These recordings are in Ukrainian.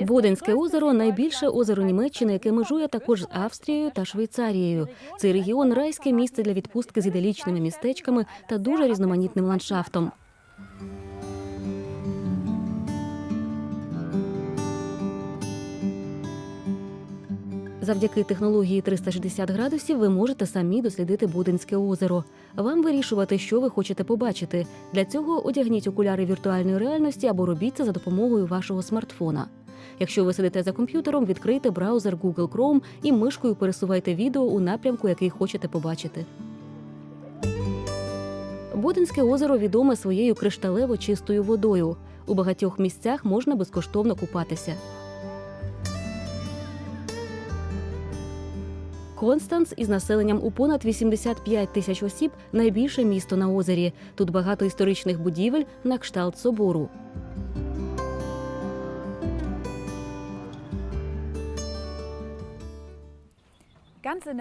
Боденське озеро найбільше озеро Німеччини, яке межує також з Австрією та Швейцарією. Цей регіон райське місце для відпустки з іделічними містечками та дуже різноманітним ландшафтом. Завдяки технології 360 градусів ви можете самі дослідити Боденське озеро. Вам вирішувати, що ви хочете побачити. Для цього одягніть окуляри віртуальної реальності або робіть це за допомогою вашого смартфона. Якщо ви сидите за комп'ютером, відкрийте браузер Google Chrome і мишкою пересувайте відео у напрямку, який хочете побачити. Боденське озеро відоме своєю кришталево чистою водою. У багатьох місцях можна безкоштовно купатися. Констанц із населенням у понад 85 тисяч осіб найбільше місто на озері. Тут багато історичних будівель на кшталт собору.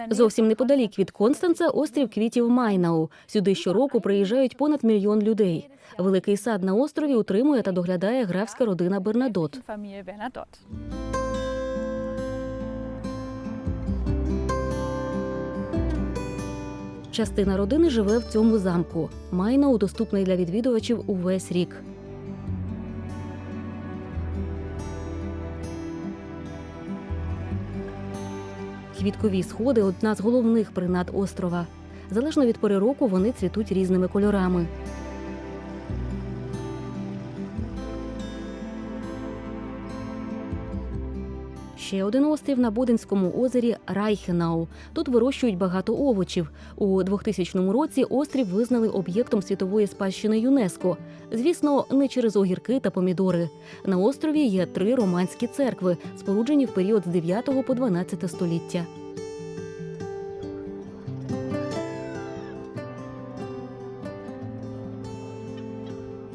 Зовсім неподалік від Констанца острів квітів Майнау. Сюди щороку приїжджають понад мільйон людей. Великий сад на острові утримує та доглядає графська родина Бернадот. Частина родини живе в цьому замку. Майно доступний для відвідувачів увесь рік. Квіткові сходи одна з головних принад острова. Залежно від пори року вони цвітуть різними кольорами. Ще один острів на Боденському озері Райхенау. Тут вирощують багато овочів. У 2000 році острів визнали об'єктом світової спадщини ЮНЕСКО. Звісно, не через огірки та помідори. На острові є три романські церкви, споруджені в період з 9 по 12 століття.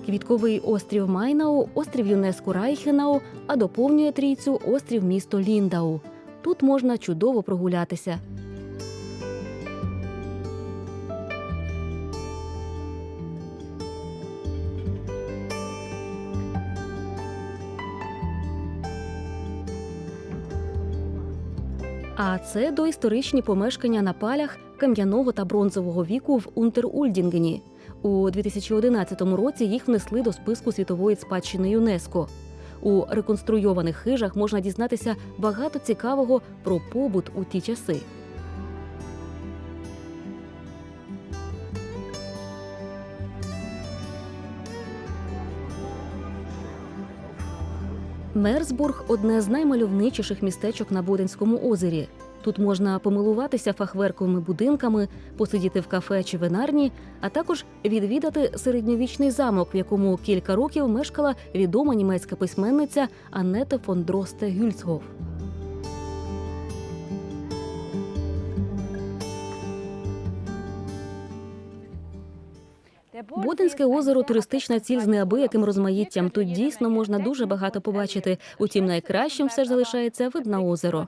Квітковий острів Майнау, острів ЮНЕСКО Райхенау, а доповнює трійцю острів місто Ліндау. Тут можна чудово прогулятися. А це доісторичні помешкання на палях кам'яного та бронзового віку в Унтерульдінгені. У 2011 році їх внесли до списку світової спадщини ЮНЕСКО. У реконструйованих хижах можна дізнатися багато цікавого про побут у ті часи. Мерсбург одне з наймальовничіших містечок на Боденському озері. Тут можна помилуватися фахверковими будинками, посидіти в кафе чи винарні, а також відвідати середньовічний замок, в якому кілька років мешкала відома німецька письменниця Аннете фон Дросте Гюльцгоф. Боденське озеро туристична ціль з неабияким розмаїттям. Тут дійсно можна дуже багато побачити. Утім, найкращим все ж залишається видне озеро.